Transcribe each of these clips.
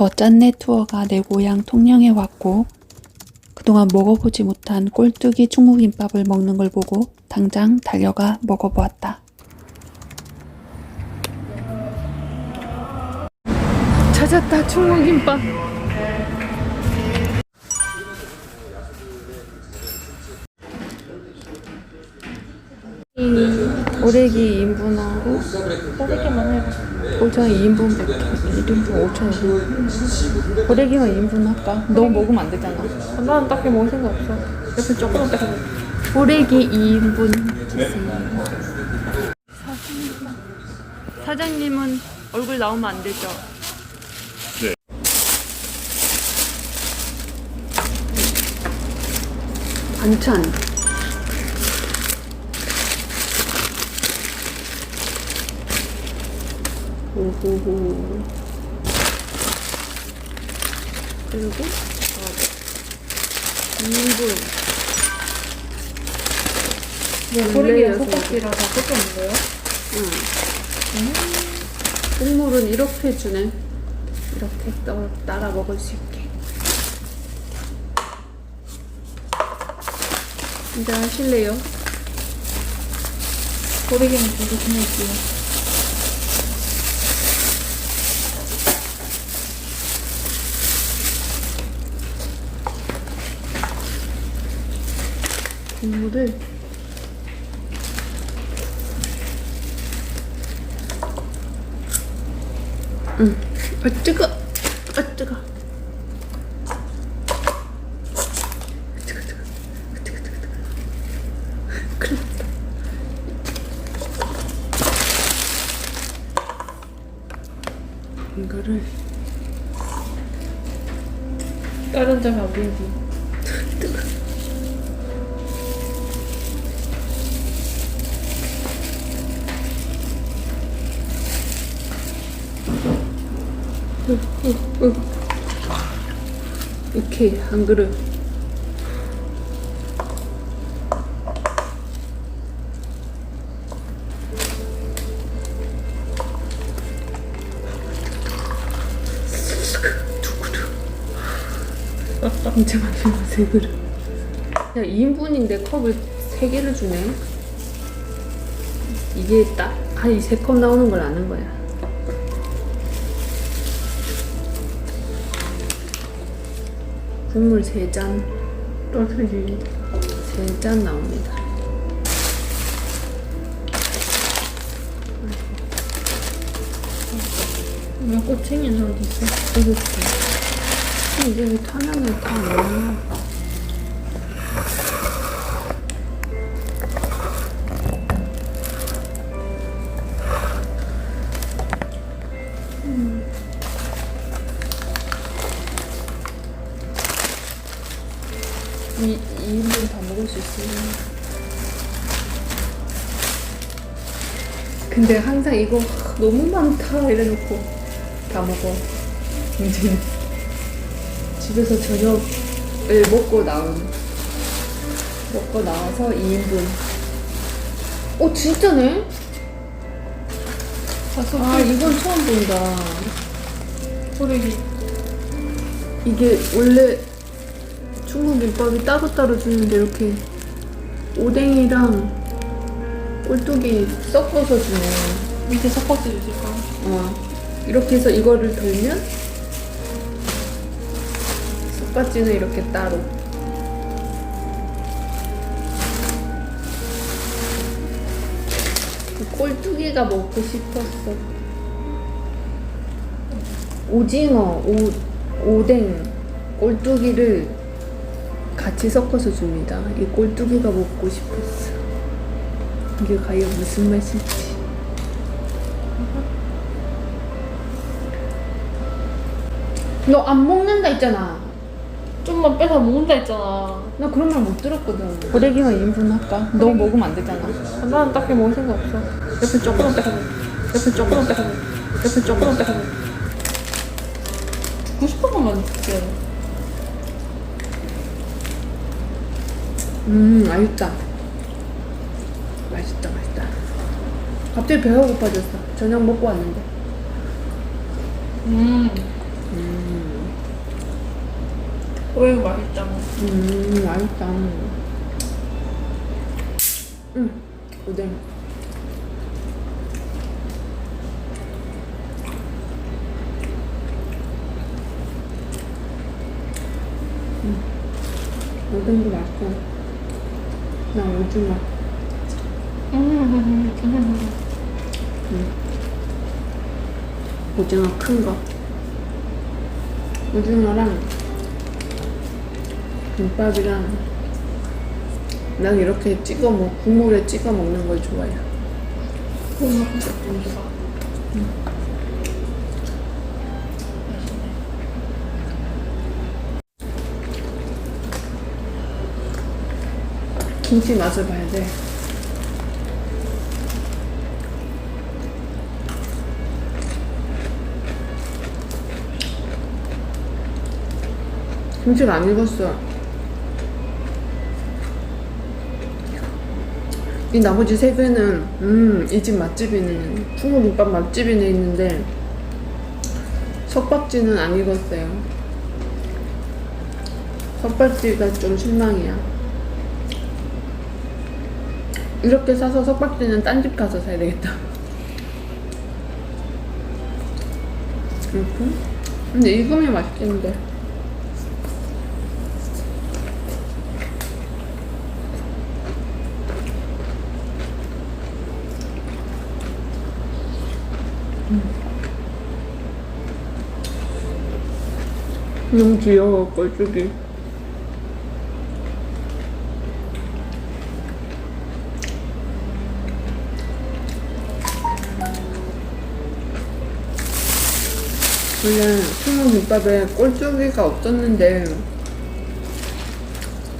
더 짠내 투어가 내 고향 통영에 왔고 그동안 먹어보지 못한 꼴뚜기 충무김밥을 먹는 걸 보고 당장 달려가 먹어보았다. 찾았다 충무김밥. 오래기 2인분하고 꼬리기만 해봐. 오전 2인분 100개, 1인분 5,000원. 고래기만 2인분 할까? 너 먹으면 안 되잖아. 나는 딱히 먹을 생각 없어. 옆에 조그맣게 해봐. 고래기 2인분 주세요. 사장님은 얼굴 나오면 안 되죠? 네. 반찬. 오호호. 그리고 어, 2인분. 뭐 꼬리기랑 원래여서 속박기랑 다 섞여 있는 거예요? 국물은 이렇게 주네. 이렇게 떠, 따라 먹을 수 있게. 이제 하실래요? 두개 그냥 있어요. 국물을 응. 아 뜨거. 아 뜨거. 이거를 다른 안보 오케이 한 그릇. 진짜 많이 세 그릇. 야 2인분인데 컵을 세 개를 주네. 이게 딱한이세 컵 나오는 걸 아는 거야. 국물 세 잔, 떨어지지. 세잔 나옵니다. 왜 꼬챙이는 어디 있어? 이렇게. 이제 왜 타면을 다 넣나? 이, 근데 항상 이거 하, 너무 많다 이래놓고 다 먹어. 이제 집에서 저녁을 먹고 나온 먹고 나와서 2인분. 어 진짜네? 다 섞여. 아 이건 처음 본다. 꼬리기. 이게 원래 중국 김밥이 따로따로 주는데 이렇게 오뎅이랑 꼴뚜기 섞어서 주네. 밑에 섞어서 주실까? 어. 이렇게 해서 이거를 돌면 쑥갓지는 이렇게 따로. 그 꼴뚜기가 먹고 싶었어. 오징어, 오, 오뎅, 꼴뚜기를 같이 섞어서 줍니다. 이 꼴뚜기가 먹고 싶었어. 이게 과연 무슨 맛일지. 너 안 먹는다 했잖아. 좀만 빼서 먹는다 했잖아. 나 그런 말 못 들었거든. 고래기만 2인분 할까? 너 먹으면 안 되잖아. 나는 딱히 먹을 생각 없어. 옆에 조그맣게 해봐. 옆에 조그맣게 해봐. 옆에 조그맣게 해봐. 죽고 싶은 것만 줄게. 음, 맛있다. 맛있다, 맛있다. 갑자기 배가 고파졌어. 저녁 먹고 왔는데. 음. 왜 맛있잖아. 음, 맛있다. 음, 오뎅. 음, 오뎅도 맛있고, 그냥 오징어. 오징어 큰 거. 오징어랑 김밥이랑 난 이렇게 찍어 먹 국물에 찍어 먹는 걸 좋아해. 국물 좀 줘봐. 김치 맛을 봐야 돼. 김치를 안 익었어. 이 나머지 세 개는 음, 이 집 맛집이네. 충무김밥 맛집이네 있는데 석박지는 안 익었어요. 석박지가 좀 실망이야. 이렇게 사서 석박지는 딴 집 가서 사야 되겠다. 이렇게? 근데 익으면 맛있겠는데. 너무 귀여워, 꼴뚜기. 원래 충무김밥에 꼴뚜기가 없었는데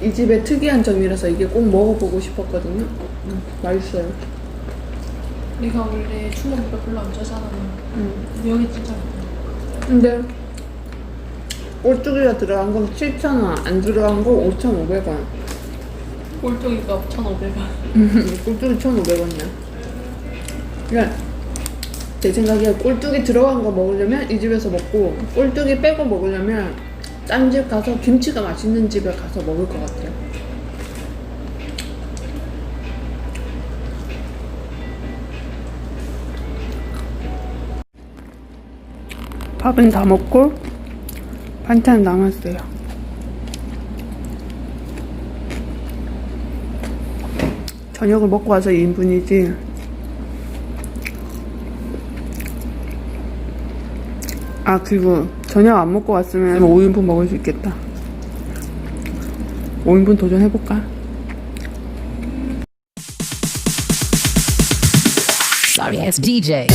이 집의 특이한 점이라서 이게 꼭 먹어보고 싶었거든요. 음, 맛있어요. 내가 원래 충무김밥 별로 안 좋아하잖아. 음. 여기 진짜 맛있어. 근데 꼴뚜기가 들어간 건 7,000원, 안 들어간 거 5,500원. 꼴뚜기가 1,500원. 꼴뚜기 1,500원이야. 그러니까 제 생각에 꼴뚜기 들어간 거 먹으려면 이 집에서 먹고 꼴뚜기 빼고 먹으려면 딴 집 가서 김치가 맛있는 집에 가서 먹을 것 같아요. 밥은 다 먹고 반찬 남았어요. 저녁을 먹고 와서 2인분이지. 아, 그리고 저녁 안 먹고 왔으면 5인분 먹을 수 있겠다. 5인분 도전해볼까? Ass DJ.